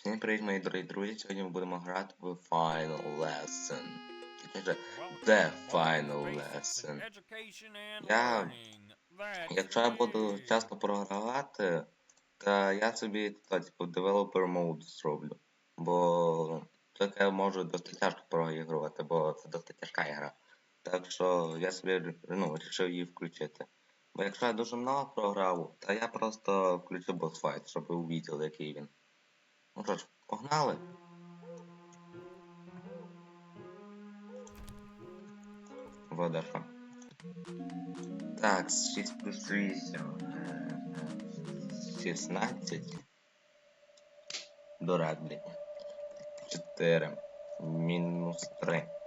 Всім привіт, мої дорогі друзі. Сьогодні ми будемо грати в Final Lesson. Точніше, The Final Lesson. Я- Якщо я буду часто програвати, то я собі то, типу, developer mode зроблю. Бо так я можу досить тяжко проігрувати, бо це досить тяжка ігра. Так що я собі ну, вирішив її включити. Бо якщо я дуже много програв, то я просто включу босфайт, щоб ви увиділи, який він. Ну погнали. Водаша. Так, 6 плюс 8. е, 16. Дурак, блядь. 4. Мінус 3.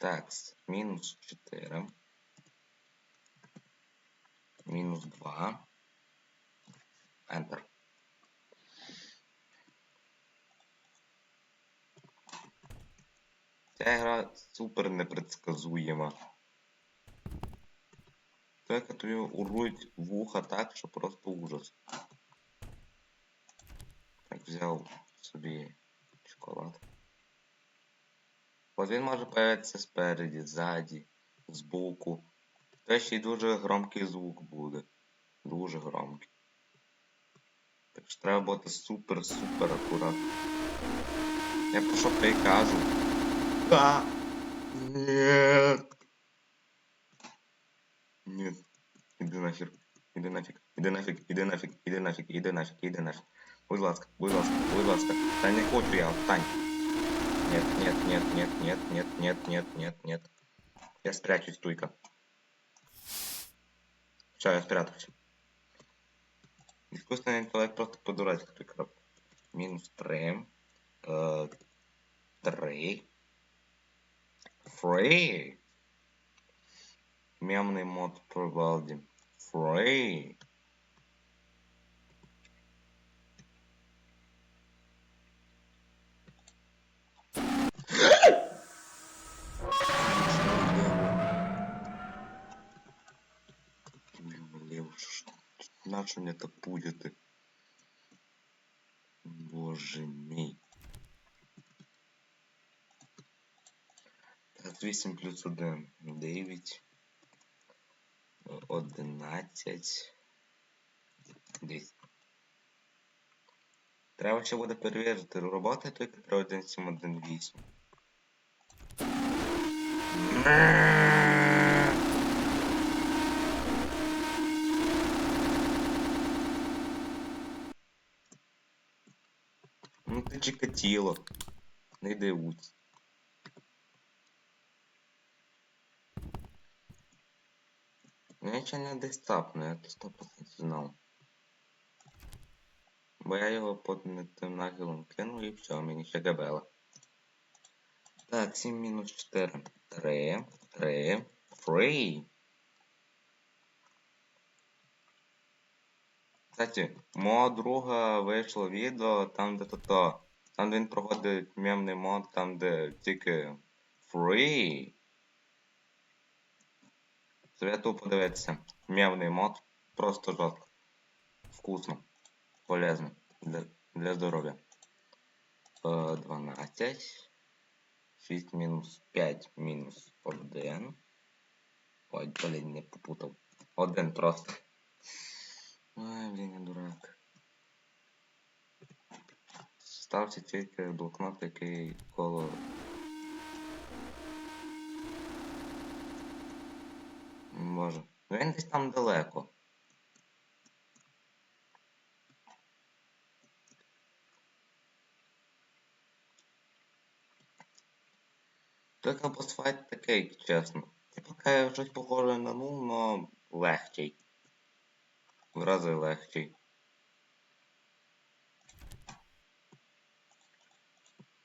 Так, мінус 4. Мінус 2. Enter. Ця гра супер непредсказуєма. Так тобі урують вуха так, що просто ужас. Так, взяв собі шоколад. От він може появитися спереді, ззаді, збоку. Та ще й дуже громкий звук буде. Дуже громкий. Так що треба бути супер-супер акуратно. Я про що ти кажу? А! Нет! Нет. Іди нафіг. Іди нафіг. Іди нафіг, іди нафіг, іди нафіг, іди нафіг, іди нафіг. Будь ласка, будь ласка, будь ласка. Та не хочу я, встань. Нет, нет, нет, нет, нет, нет, нет, нет, нет, нет. Я спрячусь, туйка. Все, я спрятався. Искусственный интеллект просто по-дурацки той краб. Мінус 3. Е, 3. Free. Мемный мод про Валди. Free. значення та пудяти. Боже мій. 8 плюс 1, 9, 11, 10. Треба ще буде перевірити роботи тільки про 1.7.1.8. чикатіло. Не йди. Ну я ще не дестапну, я то 100% знав. Бо я його не тим нахилом кинув і все, мені ще габела. Так, 7 мінус 4. 3. 3. Free. Кстати, мого друга вийшло відео там, де то-то. Там він проходить мемний мод, там де тільки free. Советую подивитися. Мемний мод. Просто жорстко. Вкусно. Полезно. Для, для здоров'я. Е, 12. 6 мінус 5 мінус 1. Ой, блін, не попутав. Один просто. Ай, блін, я дурак. Стався тільки блокнот, який коло. Боже. Ну він десь там далеко. Тільки босфайт такий, чесно. Типу, каже, щось похоже на ну, но легчий. В рази легчий.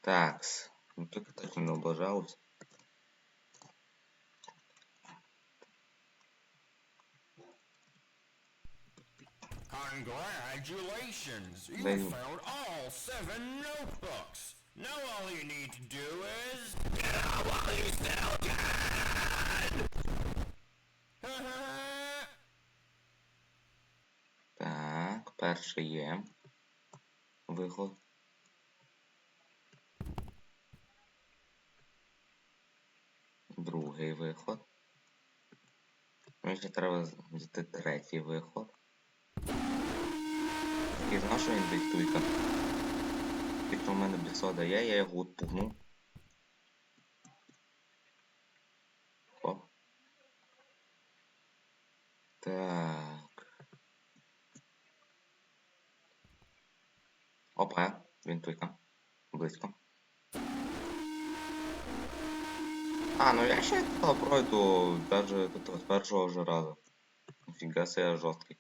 Такс. Ну тільки точно не облажався. Congratulations! You Then- found all seven notebooks. Now all you need to do is... Так, перший є. Виход. Другий виход. Мені ще треба взяти третій виход. І знаєш, що він диктуйка? Якщо в мене бісода є, я його. Хоп. Так. Опа, він туйка. Близько. А, ну я ще пройду даже з першого ж разу. Ніфіга себе я жорсткий.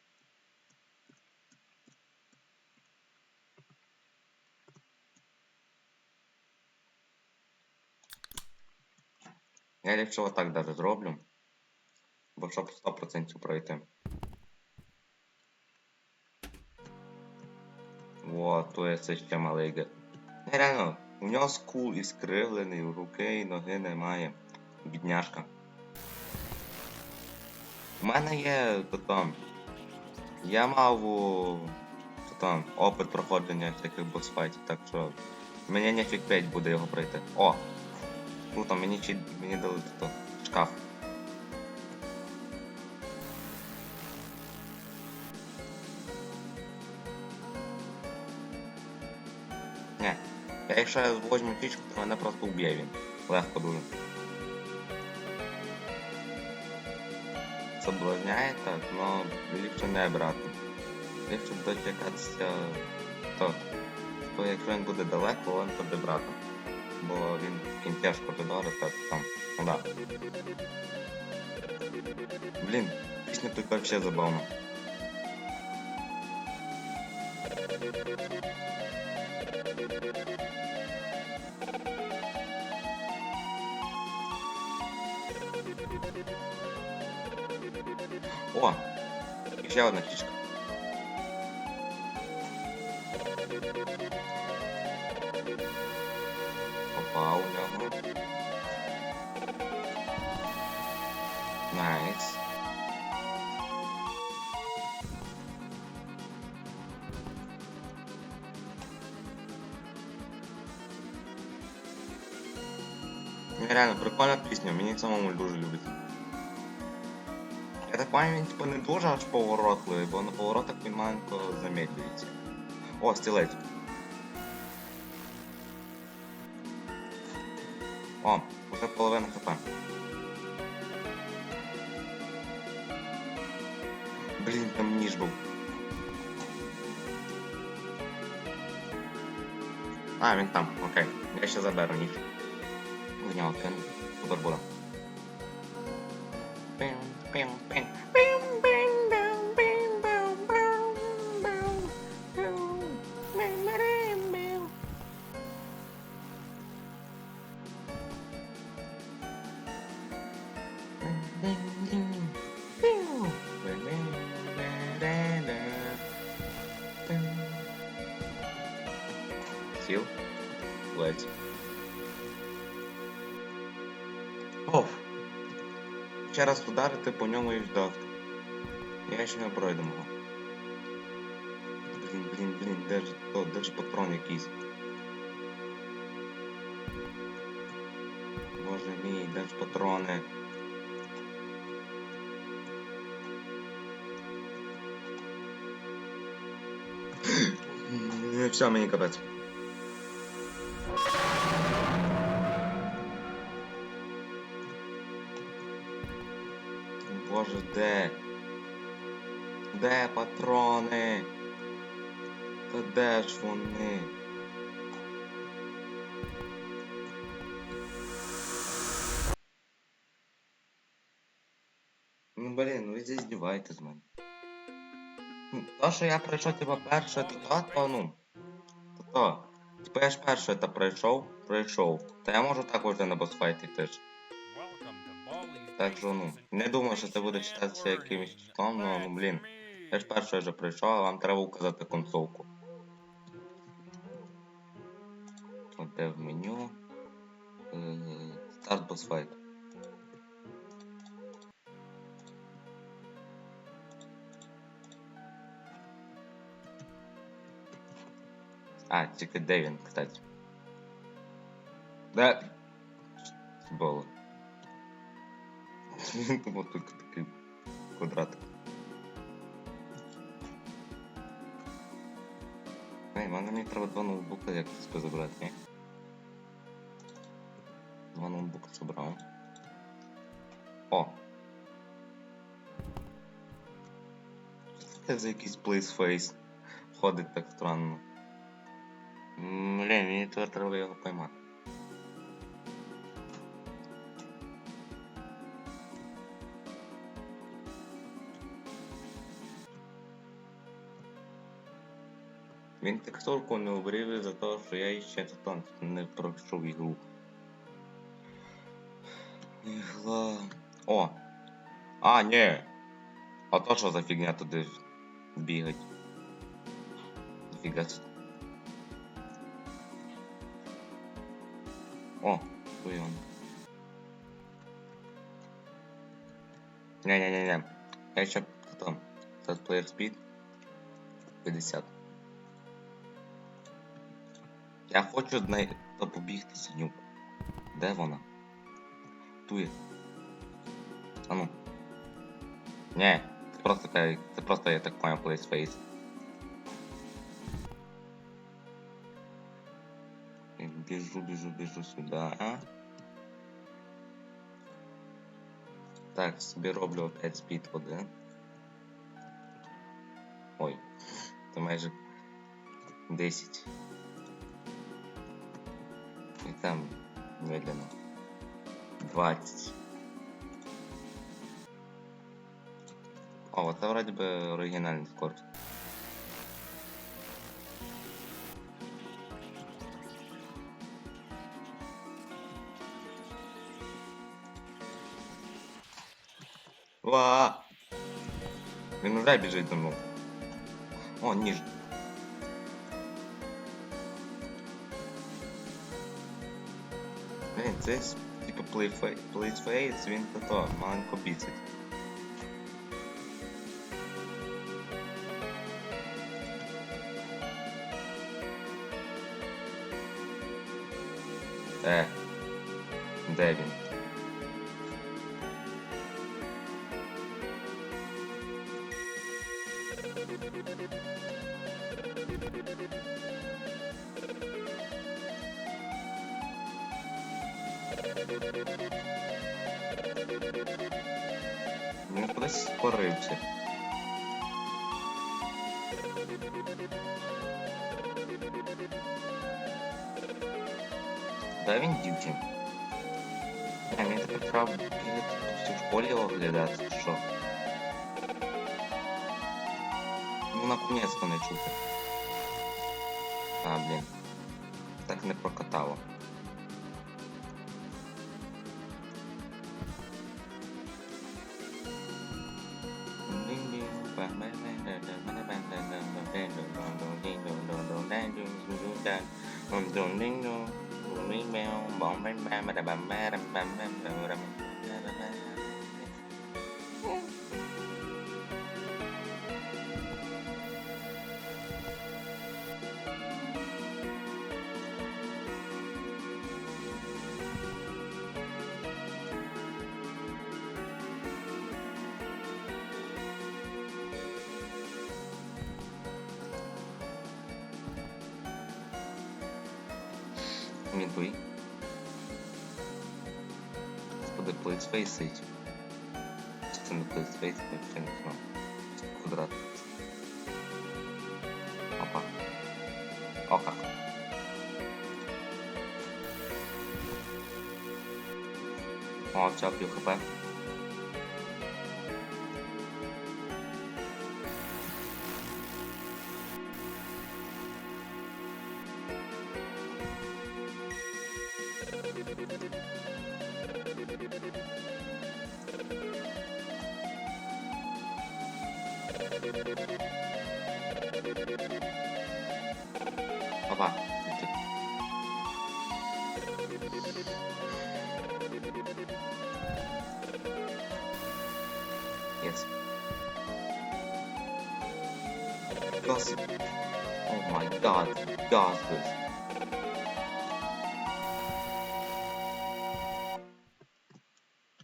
Я ліпше отак даже зроблю. Бо щоб 100% пройти. Вот, то є це ще малий ге. Не, реально, у нього скул іскривлений, руки і ноги немає. Бідняшка. У мене є то. Я мав у, то опит проходження всяких босфайтів, так що мені не фік 5 буде його пройти. О! Ну там мені чи мені дали то шкаф. Не. Я якщо я возьму фішку, то мене просто вб'є він. Легко дуже. Соблазняє так, но ліпше не брати. Ліпше дочекатися то. То якщо він буде далеко, він буде брати. Бо він він коридори, так там. Да. Блін, пісня тут вообще забавна. О! І ще одна фішка. Попав у нього. Найс. Реально, прикольна пісня, мені самому дуже любиться. Я так типу не дуже аж поворотливий, бо на поворотах він маленько замедлюється. О, стілець. О, уже половина хп. Блін, там ніж був. А, він там, окей. Я ще заберу ніж. В нього кину. Супер буде. bing, bing, bing, bing, bing, bing, bing, bing, bing, bing. Seal, let's Ще раз вдарити по ньому і ждати. Я ще не пройдемо. Блін, блін, блін, де ж то, де ж патрон якийсь? Боже мій, де ж патрони? Все, мені капець. Де? Де патрони? Та де ж вони? Ну блін, ви здесь здіваєте з мене. Ну, То, що я пройшов типа перше, то то, то ну. То то. Типа я ж перше это пройшов, пройшов. Та я можу так уже на босфайті теж. Так що, ну, не думаю, що це буде читатися якимось числом, ну, ну блін. Я ж перше вже пройшов, а вам треба указати консолку. От де в меню. Е, Старт босфайт. А, тільки де він, кстати. Да. Що було? Він думав тут такий квадратик. Ей, мене мені треба два ноутбука якось забрати, ні? Два ноутбука собрав. О! Це за якийсь плейсфейс? Ходить так странно. Блін, мені треба його поймати. Він текстурку не обрив за те, що я ще тут не пройшов ігру. Ігла. О! А, ні! А то що за фігня туди бігать? Фіга це. О, він. Не-не-не-не. Я ще там. Зараз player speed 50. Я хочу знай... побігти синю. Де вона? Тує. А ну. Не, це просто це просто я так понял. Я Біжу, біжу, біжу сюди, а? Так, собі роблю опять спід один. Ой, це майже 10. І там медленно. 20. О, це вроде би оригінальний скорт. Ва! Він уже біжить за мною. О, ніж. Це типу плейфей- плейсфейс, він то то, маленько бісить. Е, де? Він Де він дівчин? А, мені тепер треба бігати в школі оглядати, чи що? Ну, наконець-то не чути. А, блін. Так не прокатало. Він твій. Господи, плейсфейс сидить. Чи це не плейсфейс, я ще не знаю. Квадрат. Опа. О, как. О, все, 好吧，yes. Gossip. Oh my god, gossip.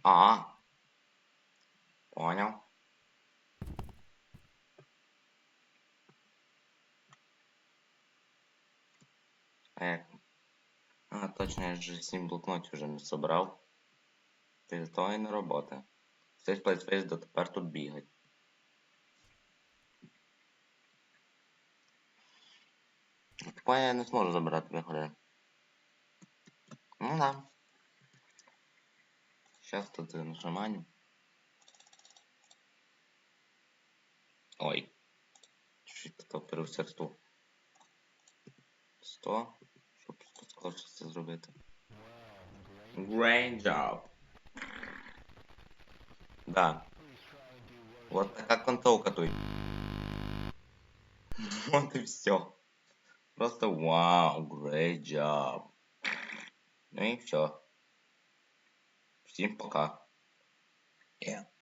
Ah. Понял. А? А, точно, я ж 7 блокнотів вже не собрав. І не роботи. Цей плейсфейс дотепер тут бігать. Тепер я не зможу забирати виходи. Ну да. Сейчас тут нажимаем. Ой. Чуть то переусердству. 100. Скорше це зробити. Great job. Да. Вот така концовка тут. Вот и все. Просто вау, great job. Ну и все. Всім пока. Yeah.